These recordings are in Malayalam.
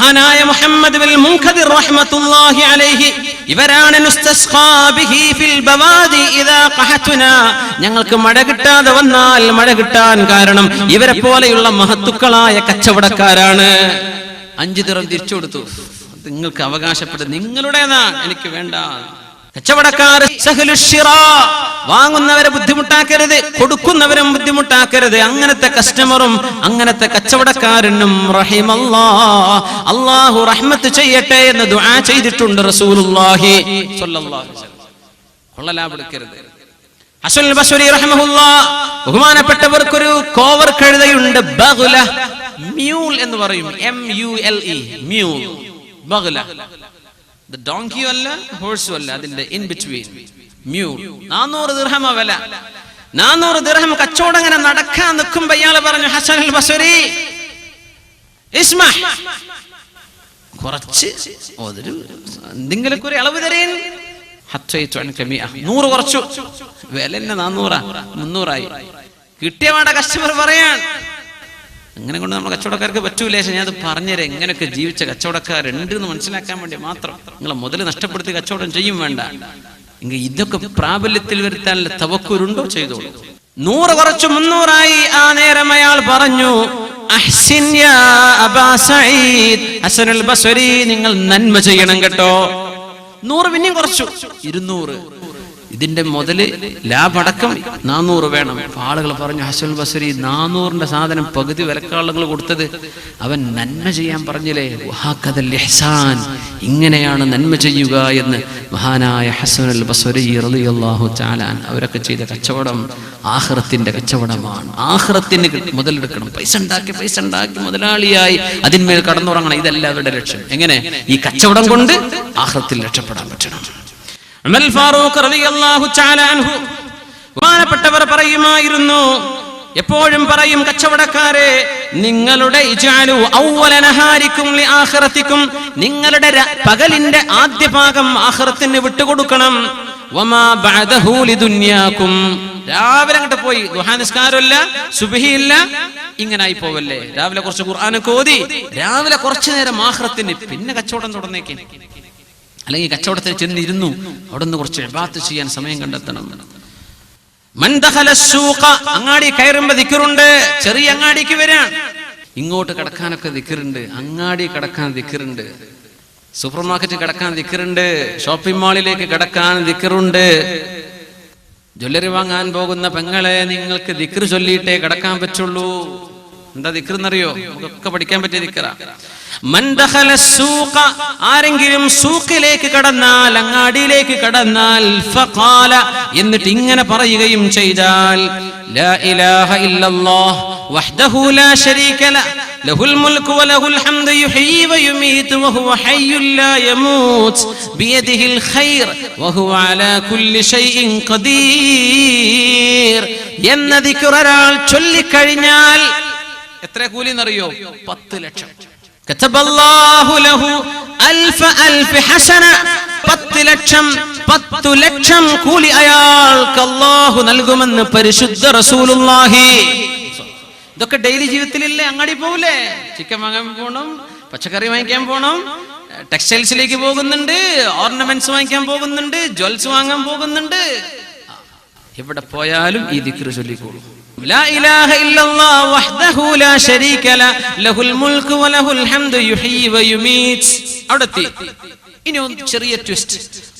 മഹാനായ മുഹമ്മദ് ബിൻ മുൻഖദിർ റഹ്മത്തുള്ളാഹി അലൈഹി. ഇവരാണ് നുസ്തസ്ഖാ ബിഹി ഫിൽ ബവാദി ഇദാ ഖഹതുനാ ഞങ്ങൾക്ക് മഴ കിട്ടാതെ വന്നാൽ മഴ കിട്ടാൻ കാരണം ഇവരെ പോലെയുള്ള മഹത്തുക്കളായ കച്ചവടക്കാരാണ്. അഞ്ചു തിറം തിരിച്ചു കൊടുത്തു. നിങ്ങൾക്ക് അവകാശപ്പെട്ടത് നിങ്ങളുടേതാ. എനിക്ക് വേണ്ട. കച്ചവടക്കാർ വാങ്ങുന്നവരെ ബുദ്ധിമുട്ടാക്കരുത് കൊടുക്കുന്നവരും ബുദ്ധിമുട്ടാക്കരുത്. അങ്ങനത്തെ കസ്റ്റമറും അങ്ങനത്തെ കച്ചവടക്കാരനും റഹിമല്ലാ അള്ളാഹു റഹ്മത്ത് ചെയ്യട്ടെ എന്ന് ദുആ ചെയ്തിട്ടുണ്ട് റസൂലുള്ളാഹി സ്വല്ലല്ലാഹു അലൈഹി. കൊള്ളലാപെടുക്കരുത് ഹസൻ ബസ്വരി റഹ്മഹുല്ലാ ബഹുമാനപ്പെട്ടവർക്കൊരു കോവർ കഴുതയുണ്ട് ബഗുല മ്യൂൾ എന്ന് പറയും. M U L E mule ബഗ്ല. ഡോങ്കിയും അല്ല ഹോഴ്സും അല്ല അതിന്റെ ഇൻ ബിറ്റ്വീൻ മ്യൂൾ നാനൂറ് ദിർഹമ വില. നാനൂറ് ദിർഹം കച്ചവടം അങ്ങനെ നടക്കാൻ നിൽക്കുമ്പോ ഇയാൾ പറഞ്ഞു ഹസൻ അൽ കുറച്ച് ഒരു ഇളവ് തരേൻ. നൂറ് കുറച്ചു. വില തന്നെ മുന്നൂറായി. കിട്ടിയ കസ്റ്റമർ പറയാൻ. അങ്ങനെ കൊണ്ട് നമ്മൾ കച്ചവടക്കാർക്ക് പറ്റൂലേ ഞാൻ അത് പറഞ്ഞുതരാം. എങ്ങനെയൊക്കെ ജീവിച്ച കച്ചവടക്കാരുണ്ട് എന്ന് മനസ്സിലാക്കാൻ വേണ്ടി മാത്രം നിങ്ങളെ മുതൽ നഷ്ടപ്പെടുത്തി കച്ചവടം ചെയ്യും വേണ്ട. എങ്കിൽ ഇതൊക്കെ പ്രാബല്യത്തിൽ വരുത്താനുള്ള തവക്കൂരുണ്ടോ ചെയ്തോളൂ. നൂറ് കുറച്ച് മുന്നൂറായി ആ നേരം അയാൾ പറഞ്ഞു നിങ്ങൾ നന്മ ചെയ്യണം കേട്ടോ. നൂറ് പിന്നെയും കുറച്ചു. ഇരുന്നൂറ്. ഇതിന്റെ മുതൽ ലാഭടക്കം നാനൂറ് വേണം. അപ്പൊ ആളുകൾ പറഞ്ഞു ഹസൽ ബസരി നാനൂറിന്റെ സാധനം പകുതി വിലക്കാളുകൾ കൊടുത്തത്. അവൻ നന്മ ചെയ്യാൻ പറഞ്ഞില്ലേ? ഇഹ്സാൻ. ഇങ്ങനെയാണ് നന്മ ചെയ്യുക എന്ന് മഹാനായ ഹസൻ അൽ ബസരി റളിയല്ലാഹു ചാലാൻ അവരൊക്കെ ചെയ്ത കച്ചവടം ആഹ്റത്തിന്റെ കച്ചവടമാണ്. ആഹ്റത്തിന് മുതലെടുക്കണം. പൈസ ഉണ്ടാക്കി പൈസ ഉണ്ടാക്കി മുതലാളിയായി അതിന്മേൽ കടന്നുറങ്ങണം. ഇതല്ല അവരുടെ ലക്ഷ്യം. എങ്ങനെ? ഈ കച്ചവടം കൊണ്ട് ആഹ്റത്തിൽ രക്ഷപ്പെടാൻ പറ്റണം. ഉമർ ഫാറൂഖ് റളിയല്ലാഹു തആല അൻഹു ബഹുമാനപ്പെട്ടവർ പറയുമായിരുന്നു എപ്പോഴും പറയും കച്ചവടക്കാരെ നിങ്ങളുടെ ആഹ്റത്തിക്കും നിങ്ങളുടെ പകലിന്റെ ആദ്യ ഭാഗം ആഹ്റത്തിന് വിട്ടുകൊടുക്കണം. രാവിലെ അങ്ങോട്ട് പോയി. ദുഹാ സുബിഹിയില്ല സുബഹിയില്ല ഇങ്ങനായി പോവല്ലേ. രാവിലെ കുറച്ച് ഖുർആാനൊക്കെ ഓതി രാവിലെ കുറച്ചു നേരം ആഹ്റത്തിന് പിന്നെ കച്ചവടം തുടർന്നേക്ക് അല്ലെങ്കിൽ കച്ചവടത്തിൽ ചെന്നിരുന്നു അവിടെ നിന്ന് കുറച്ച് എബാത്ത് ചെയ്യാൻ സമയം കണ്ടെത്തണം. അങ്ങാടി കയറുമ്പോ ദിക്കറുണ്ട് ചെറിയ അങ്ങാടിക്ക് വരാൻ. ഇങ്ങോട്ട് കിടക്കാനൊക്കെ ദിക്കറുണ്ട് അങ്ങാടി കിടക്കാൻ ദിക്കറുണ്ട് സൂപ്പർ മാർക്കറ്റ് കിടക്കാൻ ദിക്കറുണ്ട് ഷോപ്പിംഗ് മാളിലേക്ക് കിടക്കാൻ ദിക്കറുണ്ട് ജ്വല്ലറി വാങ്ങാൻ പോകുന്ന പെങ്ങളെ നിങ്ങൾക്ക് ദിക്ർ ചൊല്ലിയിട്ടേ കടക്കാൻ പറ്റുള്ളൂ. എന്താ ദിക്ർ എന്നറിയോ? നമുക്കൊക്കെ പഠിക്കാൻ പറ്റിയ സൂഖ, ആരെങ്കിലും സൂക്കിലേക്ക് കടന്നാൽ അങ്ങാടിയിലേക്ക് കടന്നാൽ എന്നിട്ട് ഇങ്ങനെ പറയുകയും ചെയ്താൽ ലാ ഇലാഹ ഇല്ലല്ലാഹ് വഹ്ദഹു ലാ ويميت وهو ലഹുൽ لا വലഹുൽ ഹംദു الخير وهو على كل شيء قدير എന്ന ദിക്ർ ഒരാൾ ചൊല്ലിക്കഴിഞ്ഞാൽ എത്ര കൂലി എന്നറിയോ പത്ത് ലക്ഷം. അൽഫ അൽഫ് ഹസന പത്ത് ലക്ഷം പത്തു ലക്ഷം കൂലി അയാൾക്ക് അള്ളാഹു നൽകുമെന്ന് പരിശുദ്ധ റസൂലുള്ളാഹി. ഇതൊക്കെ ഡെയിലി ജീവിതത്തിലില്ലേ? അങ്ങാടി പോവില്ലേ ചിക്കൻ വാങ്ങാൻ പോകണം പച്ചക്കറി വാങ്ങിക്കാൻ പോകണം ടെക്സ്റ്റൈൽസിലേക്ക് പോകുന്നുണ്ട് ഓർണമെന്റ്സ് വാങ്ങിക്കാൻ പോകുന്നുണ്ട് ജ്വൽസ് വാങ്ങാൻ പോകുന്നുണ്ട്. എവിടെ പോയാലും ഈ ദിക്ർ ചൊല്ലിക്കോളൂ. لا إله إلا الله وحده لا شريك له له الملك وله الحمد يحيي ويميت أودتي ഇനി ചെറിയ ട്വിസ്റ്റ്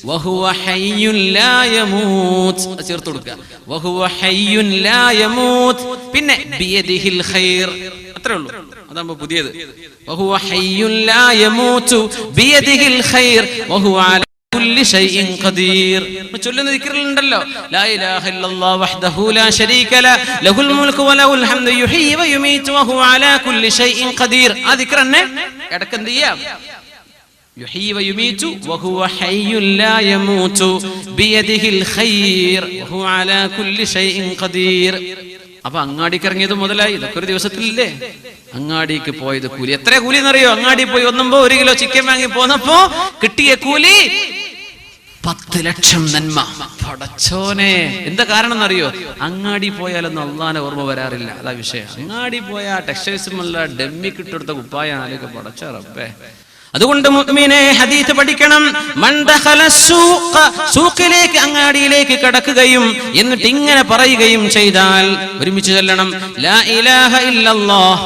വഹുവ ഹയ്യുൻ ലാ യമൂത്ത് ചേർത്ത് കൊടുക്കുക. വഹുവ ഹയ്യുൻ ലാ യമൂത്. പിന്നെ ബിയദിഹിൽ ഖൈർ. അത്രേ ഉള്ളൂ. അതാകുമ്പോ പുതിയത്. വഹുവ ഹയ്യുൻ ലാ യമൂത്തു ബിയദിഹിൽ ഖൈർ. വഹുവ ലാ ഇലാഹ ലാ ശരീക ലഹുൽ വലഹുൽ ഹംദു അലാ ഷൈഇൻ ഖദീർ. ആ ഇടയ്ക്ക് അപ്പൊ അങ്ങാടിക്ക് ഇറങ്ങിയത് മുതലായി. ഇതൊക്കെ ഒരു ദിവസത്തിലില്ലേ? അങ്ങാടിക്ക് പോയത് കൂലി. എത്ര കൂലി എന്നറിയോ? അങ്ങാടി പോയി ഒന്നുമ്പോ ഒരു കിലോ ചിക്കൻ വാങ്ങി പോന്നപ്പോ കിട്ടിയ കൂലി പത്ത് ലക്ഷം നന്മ. പടച്ചോനെ എന്താ കാരണം എന്നറിയോ അങ്ങാടി പോയാലൊന്നും അള്ളാനെ ഓർമ്മ വരാറില്ല. അതാ വിഷയം. അങ്ങാടി പോയാ ടെക്സ്റ്റൈൽസുമല്ല ഡെമ്മി കിട്ടെടുത്ത കുപ്പായ ആലൊക്കെ പടച്ച റബ്ബേ. അതുകൊണ്ട് മുഅ്മിനെ ഹദീസ് പഠിക്കണം. മൻ ദഖല സൂഖ സൂഖിലേക്ക് അങ്ങാടിയിലേക്ക് കടക്കുകയും എന്നിട്ട് ഇങ്ങനെ പറയുകയും ചെയ്താൽ ഒരുമിച്ച് ചൊല്ലണം. ലാ ഇലാഹ ഇല്ലല്ലാഹ്.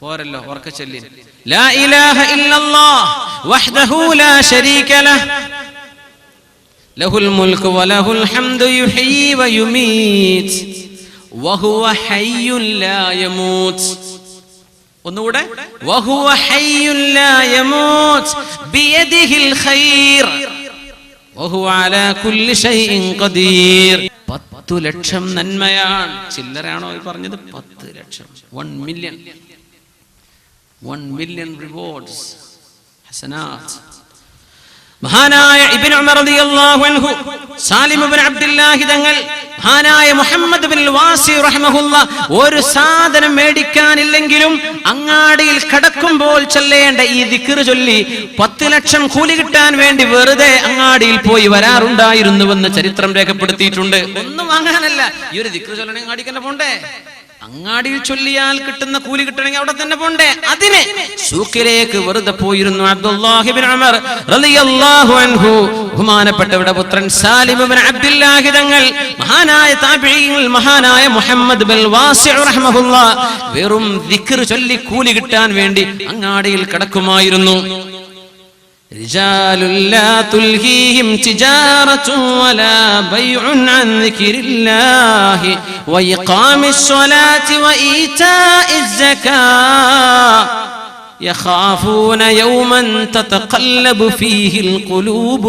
പോരല്ലോ ഉറക്കെ ചൊല്ലി. ലാ ഇലാഹ ഇല്ലല്ലാഹ് വഹ്ദഹു ലാ شريك له ലഹുൽ الملك വലഹുൽ ഹംദു يحيي ويميت وهو حي لا يموت ഒന്നുകൂടെ? വഹുവ ഹയ്യുൻ ലാ യമൂത്ത് ബിയദിഹിൽ ഖൈർ. അലാ കുല്ലി ഷൈഇൻ ഖദീർ. പത്തു ലക്ഷം നന്മയാണ്. ചില്ലറയാണോ ഈ പറഞ്ഞത്? പത്ത് ലക്ഷം. One million. One million rewards ഹസനാത്ത് മഹാനായ ഇബ്നു ഉമർ റളിയല്ലാഹു അൻഹു സാലിം ഇബ്നു അബ്ദുല്ലാഹി തങ്ങൾ മഹാനായ മുഹമ്മദ് ബിൻ വാസി റഹ്മഹുല്ല ഒരു സാധനം മേടിക്കാനില്ലെങ്കിലും അങ്ങാടിയിൽ കടക്കുമ്പോൾ ചൊല്ലേണ്ട ഈ ദിക്ർ ചൊല്ലി പത്ത് ലക്ഷം കൂലി കിട്ടാൻ വേണ്ടി വെറുതെ അങ്ങാടിയിൽ പോയി വരാറുണ്ടായിരുന്നുവെന്ന് ചരിത്രം രേഖപ്പെടുത്തിയിട്ടുണ്ട്. ഒന്നും വാങ്ങാനല്ല. ഈ ഒരു ദിക്ർ ചൊല്ലണേ അങ്ങാടിക്കന്നെ പോണ്ടേ? അങ്ങാടിയിൽ ചൊല്ലിയാൽ കിട്ടുന്ന കൂലി കിട്ടണമെങ്കിൽ അവിടെ തന്നെ പോണ്ടേ? അതിന്. സൂക്കിലേക്ക് വെറുതെ പോയിരുന്നു അബ്ദുല്ലാഹിബിൻ ഉമർ റളിയല്ലാഹു അൻഹു. ബഹുമാനപ്പെട്ടവരുടെ പുത്രൻ സാലിം ഇബ്നു അബ്ദുല്ലാഹി തങ്ങൾ മഹാനായ താബിഈങ്ങൾ മഹാനായ മുഹമ്മദ് റഹ്മഹുല്ലാ വെറും ദിക്ർ ചൊല്ലി കൂലി കിട്ടാൻ വേണ്ടി അങ്ങാടിയിൽ കടക്കുമായിരുന്നു. رجال لا تلهيهم تجارة ولا بيع عن ذكر الله وإقام الصلاة وإيتاء الزكاة يخافون يوما تتقلب فيه القلوب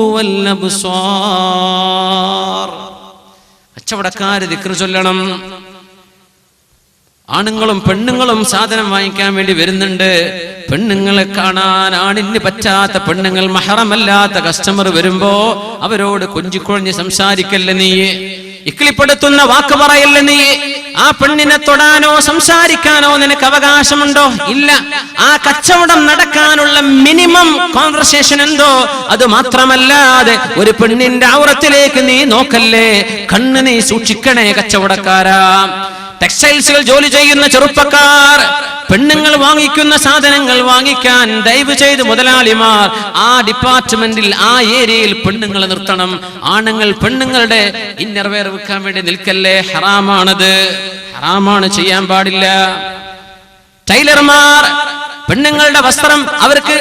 والأبصار കച്ചവടക്കാര് ദിക്ർ ചൊല്ലണം ആണുങ്ങളും പെണ്ണുങ്ങളും സാധനം വാങ്ങിക്കാൻ വേണ്ടി വരുന്നുണ്ട്. പെണ്ണുങ്ങളെ കാണാൻ ആണിന് പറ്റാത്ത പെണ്ണുങ്ങൾ മഹറമല്ലാത്ത കസ്റ്റമർ വരുമ്പോ അവരോട് കൊഞ്ചിക്കുഴഞ്ഞ് സംസാരിക്കല്ല നീയെ ഇക്കിളിപ്പെടുത്തുന്ന വാക്ക് പറയല്ല നീ? ആ പെണ്ണിനെ തൊടാനോ സംസാരിക്കാനോ നിനക്ക് അവകാശമുണ്ടോ? ഇല്ല. ആ കച്ചവടം നടക്കാനുള്ള മിനിമം കോൺവെർസേഷൻ എന്തോ? അത് മാത്രമല്ലാതെ ഒരു പെണ്ണിന്റെ ഔറത്തിലേക്ക് നീ നോക്കല്ലേ? കണ്ണ് നീ സൂക്ഷിക്കണേ കച്ചവടക്കാരാ. ടെക്സ്റ്റൈൽസുകൾ ജോലി ചെയ്യുന്ന ചെറുപ്പക്കാർ പെണ്ണുങ്ങൾ വാങ്ങിക്കുന്ന സാധനങ്ങൾ വാങ്ങിക്കാൻ ദയവ് ചെയ്ത് മുതലാളിമാർ ആ ഡിപ്പാർട്ട്മെന്റിൽ ആ ഏരിയയിൽ പെണ്ണുങ്ങളെ നിർത്തണം. ആണുങ്ങൾ പെണ്ണുങ്ങളുടെ ഇന്നർവെയർ വിൽക്കാൻ വേണ്ടി നിൽക്കല്ലേ? ഹറാമാണത്. ഹറാമാണ് ചെയ്യാൻ പാടില്ല. ടൈലർമാർ പെണ്ണുങ്ങളുടെ വസ്ത്രം അവർക്ക്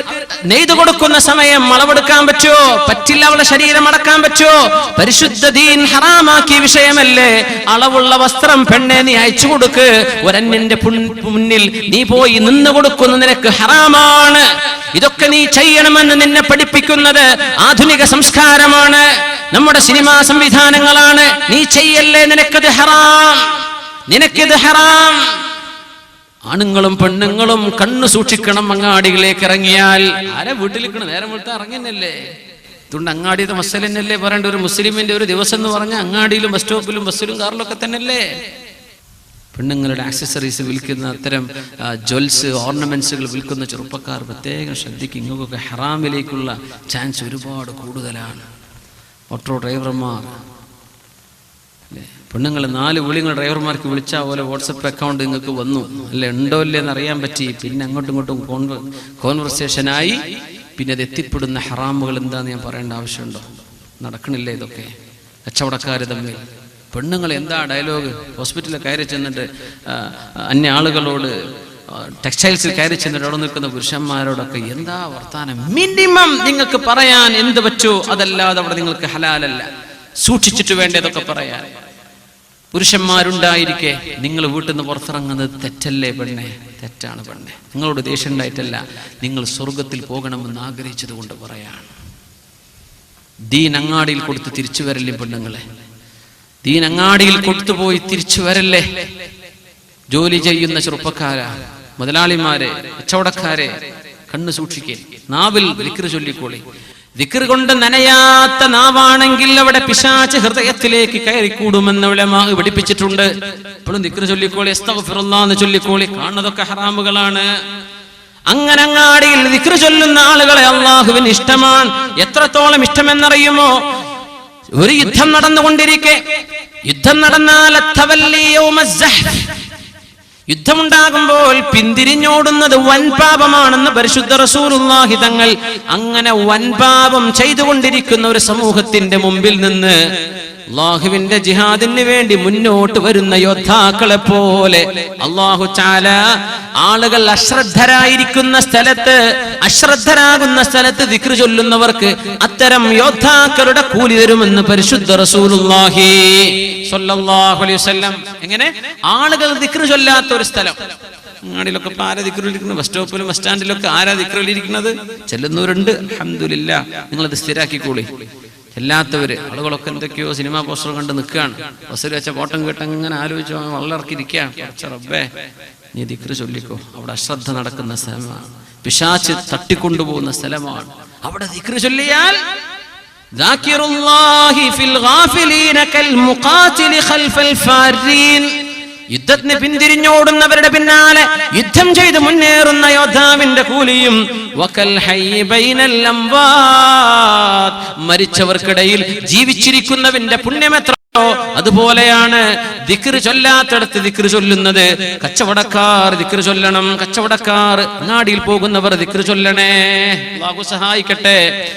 നെയ്തു കൊടുക്കുന്ന സമയം അളവെടുക്കാൻ പറ്റുമോ? പറ്റില്ല അവളെ ശരീരം അടക്കാൻ പറ്റുമോ? പരിശുദ്ധ ദീൻ ഹറാമാക്കിയ വിഷയമല്ലേ? അളവുള്ള വസ്ത്രം പെണ്ണെ നീ അയച്ചു കൊടുക്ക്. ഒരന്യന്റെ മുന്നിൽ നീ പോയി നിന്ന് കൊടുക്കുന്ന നിനക്ക് ഹറാമാണ്. ഇതൊക്കെ നീ ചെയ്യണമെന്ന് നിന്നെ പഠിപ്പിക്കുന്നത് ആധുനിക സംസ്കാരമാണ്. നമ്മുടെ സിനിമാ സംവിധാനങ്ങളാണ്. നീ ചെയ്യല്ലേ നിനക്കത് ഹറാം? നിനക്കിത് ഹറാം? ആണുങ്ങളും പെണ്ണുങ്ങളും കണ്ണു സൂക്ഷിക്കണം അങ്ങാടികളിലേക്ക് ഇറങ്ങിയാൽ. ആരെ വീട്ടിലിരിക്കണം നേരം വിളിട്ട് ഇറങ്ങുന്നല്ലേ അതുകൊണ്ട് അങ്ങാടിയത്തെ മസലന്നല്ലേ പറയേണ്ട? ഒരു മുസ്ലിമിന്റെ ഒരു ദിവസം എന്ന് പറഞ്ഞാൽ അങ്ങാടിയിലും ബസ് സ്റ്റോപ്പിലും ബസ്സിലും കാറിലൊക്കെ തന്നെയല്ലേ? പെണ്ണുങ്ങളുടെ ആക്സസറീസ് വിൽക്കുന്ന അത്തരം ജ്വൽസ് ഓർണമെന്റ്സുകൾ വിൽക്കുന്ന ചെറുപ്പക്കാർ പ്രത്യേകം ശ്രദ്ധിക്കും. ഇങ്ങോട്ടൊക്കെ ഹറാമിലേക്കുള്ള ചാൻസ് ഒരുപാട് കൂടുതലാണ്. ഓട്ടോ ഡ്രൈവർമാർ പെണ്ണുങ്ങൾ നാല് വിളിങ്ങൾ ഡ്രൈവർമാർക്ക് വിളിച്ചാൽ പോലെ വാട്സപ്പ് അക്കൗണ്ട് നിങ്ങൾക്ക് വന്നു. അല്ല? ഉണ്ടോ ഇല്ലേ എന്ന് അറിയാൻ പറ്റി. പിന്നെ അങ്ങോട്ടും ഇങ്ങോട്ടും കോൺവ കോൺവെർസേഷനായി. പിന്നെ അത് എത്തിപ്പെടുന്ന ഹറാമുകൾ എന്താന്ന് ഞാൻ പറയേണ്ട ആവശ്യമുണ്ടോ? നടക്കണില്ല ഇതൊക്കെ? കച്ചവടക്കാർ തമ്മിൽ. പെണ്ണുങ്ങൾ എന്താ ഡയലോഗ്? ഹോസ്പിറ്റലിൽ കയറി ചെന്നിട്ട് അന്യ ആളുകളോട് ടെക്സ്റ്റൈൽസിൽ കയറി ചെന്നിട്ട് അവിടെ നിൽക്കുന്ന പുരുഷന്മാരോടൊക്കെ എന്താ വർത്താനം? മിനിമം നിങ്ങൾക്ക് പറയാൻ എന്ത് പറ്റോ? അതല്ലാതെ അവിടെ നിങ്ങൾക്ക് ഹലാലല്ല. സൂക്ഷിച്ചിട്ട് വേണ്ടതൊക്കെ പറയാൻ. പുരുഷന്മാരുണ്ടായിരിക്കെ. നിങ്ങൾ വീട്ടിൽ നിന്ന് പുറത്തിറങ്ങുന്നത് തെറ്റല്ലേ പെണ്ണെ? തെറ്റാണ് പെണ്ണെ. നിങ്ങളോട് ദേഷ്യം ഉണ്ടായിട്ടല്ല. നിങ്ങൾ സ്വർഗത്തിൽ പോകണമെന്ന് ആഗ്രഹിച്ചത് കൊണ്ട് പറയാണ്. ദീൻ അങ്ങാടിയിൽ കൊടുത്ത് തിരിച്ചു വരല്ലേ പെണ്ണുങ്ങളെ? ദീൻ അങ്ങാടിയിൽ കൊടുത്തുപോയി തിരിച്ചു വരല്ലേ? ജോലി ചെയ്യുന്ന ചെറുപ്പക്കാരാ മുതലാളിമാരെ കച്ചവടക്കാരെ കണ്ണു സൂക്ഷിക്കേ നാവിൽ വിക്ര ചൊല്ലിക്കോളി. ദിക്ർ കൊണ്ട് നനയാത്ത നാവാണെങ്കിൽ അവിടെ പിശാച്ച് ഹൃദയത്തിലേക്ക് കയറിക്കൂടുമെന്ന് ഉലമാ പഠിപ്പിച്ചിട്ടുണ്ട്. ഇപ്പോഴും ദിക്ർ ചൊല്ലിക്കോളി എന്ന് ചൊല്ലിക്കോളി കാണുന്നതൊക്കെ ഹറാമുകളാണ്. അങ്ങനെ അങ്ങാടിയിൽ ദിക്ർ ചൊല്ലുന്ന ആളുകളെ അള്ളാഹുവിന് ഇഷ്ടമാണ്. എത്രത്തോളം ഇഷ്ടമെന്നറിയുമോ? ഒരു യുദ്ധം നടന്നുകൊണ്ടിരിക്കെ. യുദ്ധം നടന്നാൽ. യുദ്ധമുണ്ടാകുമ്പോൾ പിന്തിരിഞ്ഞോടുന്നത് വൻപാപമാണെന്ന് പരിശുദ്ധ റസൂലുള്ളാഹി തങ്ങൾ അങ്ങനെ വൻപാപം ചെയ്തുകൊണ്ടിരിക്കുന്ന ഒരു സമൂഹത്തിന്റെ മുമ്പിൽ നിന്ന് അള്ളാഹുവിന്റെ ജിഹാദിന് വേണ്ടി മുന്നോട്ട് വരുന്ന യോദ്ധാക്കളെ പോലെ. അള്ളാഹു ചാല ആളുകൾ അശ്രദ്ധരായിരിക്കുന്ന സ്ഥലത്ത് അശ്രദ്ധരാകുന്ന സ്ഥലത്ത് ദിക്ർ ചൊല്ലുന്നവർക്ക് അത്തരം യോദ്ധാക്കളുടെ കൂലി തരുമെന്ന് പരിശുദ്ധ റസൂലുള്ളാഹി സ്വല്ലല്ലാഹു അലൈഹി വസല്ലം. എങ്ങനെ? ആളുകൾ ദിക്ർ ചൊല്ലാത്ത ഒരു സ്ഥലം. അങ്ങാടിയിലൊക്കെ ഇപ്പൊ ആരാ ദിക്റിലിരിക്കുന്നത് ബസ് സ്റ്റോപ്പിലും ബസ് സ്റ്റാൻഡിലൊക്കെ ആരാ ദിക്റിലിരിക്കുന്നത് ചെല്ലുന്നവരുണ്ട്. അഹമ്മദില്ല നിങ്ങളത് സ്ഥിരാക്കിക്കോളി. ഇല്ലാത്തവര്. ആളുകളൊക്കെ എന്തൊക്കെയോ സിനിമാ പോസ്റ്റർ കണ്ട് നിൽക്കുകയാണ് ബസ്സിൽ വെച്ച പോട്ടം കേട്ട് ആലോചിച്ചു ആലോചിച്ച് വളർക്കിരിക്കുകയാണ് കുറച്ച് റബ്ബേ നീ ദിക്ര ചൊല്ലിക്കോ. അവിടെ അശ്രദ്ധ നടക്കുന്ന സ്ഥലമാണ്. പിശാച്ച് തട്ടിക്കൊണ്ടുപോകുന്ന സ്ഥലമാണ്. അവിടെ ദിക്ര ചൊല്ലിയാൽ യുദ്ധത്തിന് പിന്തിരിഞ്ഞോടുന്നവരുടെ പിന്നാലെ യുദ്ധം ചെയ്ത് മുന്നേറുന്ന യോദ്ധാവിന്റെ കൂലിയും. മരിച്ചവർക്കിടയിൽ ജീവിച്ചിരിക്കുന്നവന്റെ പുണ്യമെത്ര അതുപോലെയാണ് ദിക്ർ ചൊല്ലാത്തടത്ത് ദിക്ർ ചൊല്ലുന്നത്. കച്ചവടക്കാർ ദിക്ർ ചൊല്ലണം കച്ചവടക്കാർ അങ്ങാടിയിൽ പോകുന്നവർ ദിക്ർ ചൊല്ലണേ. സഹായിക്കട്ടെ.